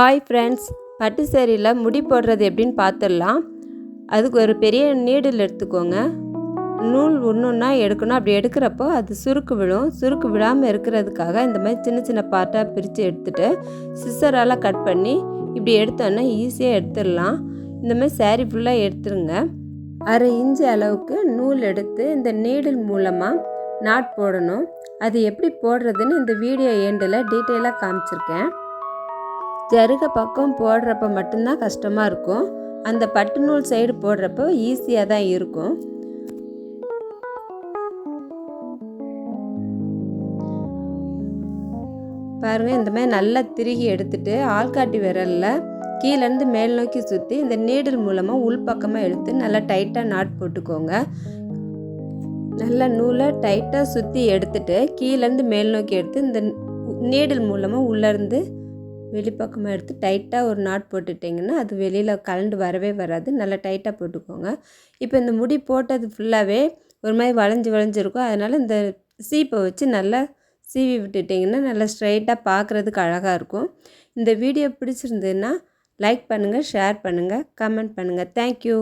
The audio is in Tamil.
ஹாய் ஃப்ரெண்ட்ஸ் பட்டு சேரீயில் முடி போடுறது எப்படின்னு பார்த்துடலாம் அதுக்கு ஒரு பெரிய நீடில் எடுத்துக்கோங்க. நூல் ஒன்றுன்னா எடுக்கணும். அப்படி எடுக்கிறப்போ அது சுருக்கு விழும். சுருக்கு விழாமல் இருக்கிறதுக்காக இந்த மாதிரி சின்ன சின்ன பார்ட்டாக பிரித்து எடுத்துகிட்டு சிசரால் கட் பண்ணி இப்படி எடுத்தோன்னா ஈஸியாக எடுத்துடலாம். இந்த மாதிரி சேரீ ஃபுல்லாக எடுத்துருங்க. அரை இன்ச்சு அளவுக்கு நூல் எடுத்து இந்த நீடில் மூலமாக நாட் போடணும். அது எப்படி போடுறதுன்னு இந்த வீடியோ எண்டில் டீட்டெயிலாக காமிச்சிருக்கேன். ஜருக பக்கம் போடுறப்ப மட்டும்தான் கஷ்டமாக இருக்கும். அந்த பட்டு நூல் சைடு போடுறப்போ ஈஸியாக தான் இருக்கும். பாருங்கள் இந்த மாதிரி நல்லா திருகி எடுத்துட்டு ஆள்காட்டி விரலில் கீழேருந்து மேல் நோக்கி சுற்றி இந்த நீடில் மூலமாக உள்பக்கமாக எடுத்து நல்லா டைட்டாக நாட் போட்டுக்கோங்க. நல்லா நூலை டைட்டாக சுற்றி எடுத்துட்டு கீழேருந்து மேல் நோக்கி எடுத்து இந்த நீடில் மூலமாக உள்ளேருந்து வெளிப்பக்கமாக எடுத்து டைட்டாக ஒரு நாட் போட்டுட்டிங்கன்னா அது வெளியில் கலண்டு வரவே வராது. நல்லா டைட்டாக போட்டுக்கோங்க. இப்போ இந்த முடி போட்டது ஃபுல்லாகவே ஒரு மாதிரி வளைஞ்சி வளைஞ்சிருக்கும் அதனால் இந்த சீப்பை வச்சு நல்லா சீவி விட்டுட்டிங்கன்னா நல்லா ஸ்ட்ரைட்டாக பார்க்குறதுக்கு அழகாக இருக்கும். இந்த வீடியோ பிடிச்சிருந்ததுன்னா லைக் பண்ணுங்கள் ஷேர் பண்ணுங்கள் கமெண்ட் பண்ணுங்கள் தேங்க்யூ